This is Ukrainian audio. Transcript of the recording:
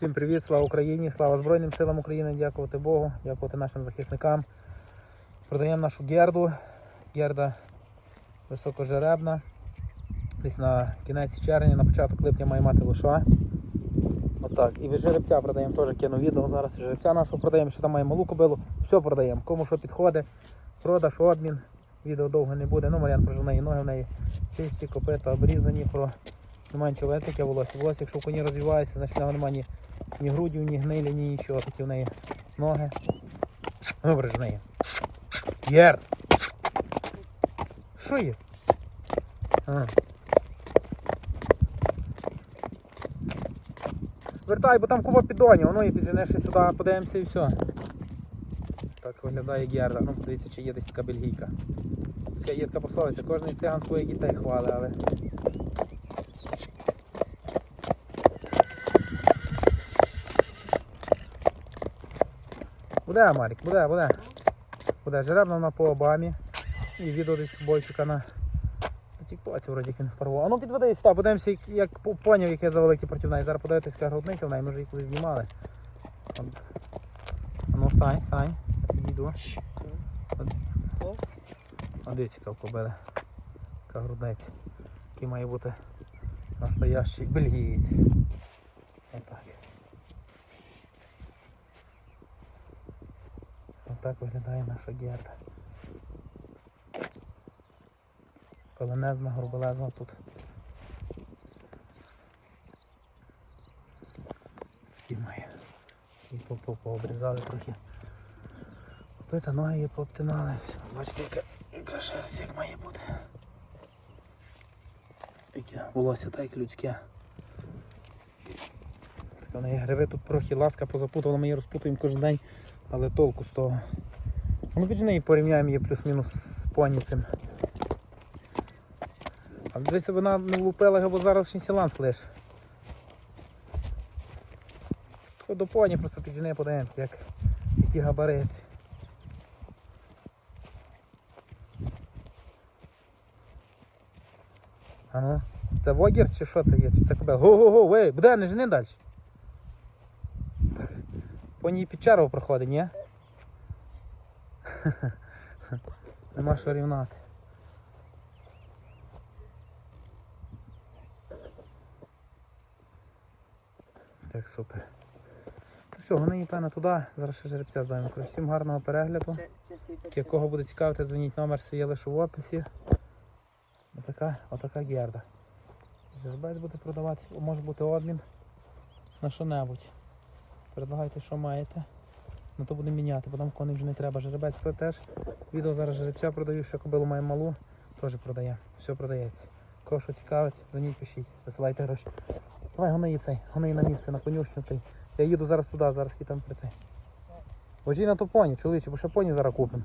Всім привіт, слава Україні, слава Збройним силам України, дякувати Богу, дякувати нашим захисникам. Продаємо нашу герду. Герда високожеребна. Десь на кінець червня, на початок липня має мати лоша. Отак. І від жеребця продаємо теж кину відео. Зараз жеребця нашого продаємо, що там має малу кобилу. Все продаємо. Кому що підходить, продаж, обмін. Відео довго не буде. Ну, Мар'ян про неї ноги в неї чисті, копита, обрізані, про немає нічого таке волосся. Волосся, якщо в коні розвивається, значить в нього немає ні, ні грудів, ні гнилі, ні нічого. Такі в неї ноги. Добре ж неї. Єр! Що є? А. Вертай, бо там купа підонів, воно і підженеш сюди, подивимося і все. Так виглядає герда. Ну, подивіться, чи є десь така бельгійка. Є така пословиця, кожен циган своїх дітей хвалить, але. Буде, Марік, буде, буде. Буде жеребна вона по обамі. І відео десь бойчика на, на тіктоці вроді він порвав. А ну підведи сюди, подивимося, як, як поняв, яке за великі проти неї. Зараз подивитися, яка грудниця в неї, ми вже її колись знімали. От. А ну стань, стань. Я підійду. А дивіться, яка кобила. Яка грудниця. Який має бути настоящий бельгієць. Отак. Отак виглядає наша герда. Полонезна, грубелезна тут. І має. І по- по- пообрізали трохи. Попита ноги її пообтинали. Бачите, яка, яка шерсть як має бути. Яке волосся так як людське. Так в неї гриви тут трохи ласка позапутувала, ми її розпутуємо кожен день, але толку з того. Ну під неї порівняємо її плюс-мінус з поні цим. А дивися, вона не влупила його, бо зараз ще сіланс лиш. Тако до поні просто під неї подаємося, як які габарити. А ну, це вогір чи що це є? Чи це кобел? Го-го-го, вей, буде, не жени далі. По ній під чару проходить, ні? Нема що рівнати. Так, супер. То все, вони певно туди. Зараз ще жеребця здаємо. Всім гарного перегляду. Якого буде цікавити, дзвоніть номер свій лише в описі. Отака, отака герда. Жеребець буде продаватися, може бути обмін на що-небудь. Предлагайте, що маєте. Ну то будемо міняти, бо там коней вже не треба. Жеребець то теж. Відео зараз жеребця продаю, що кобилу має малу, теж продає. Все продається. Кого що цікавить, дзвоніть, пишіть, висилайте гроші. Давай гони цей, гони на місце, на конюшню. Той. Я їду зараз туди, зараз і там при цей. Вожі на то поні, чоловіче, бо ще поні зараз купимо.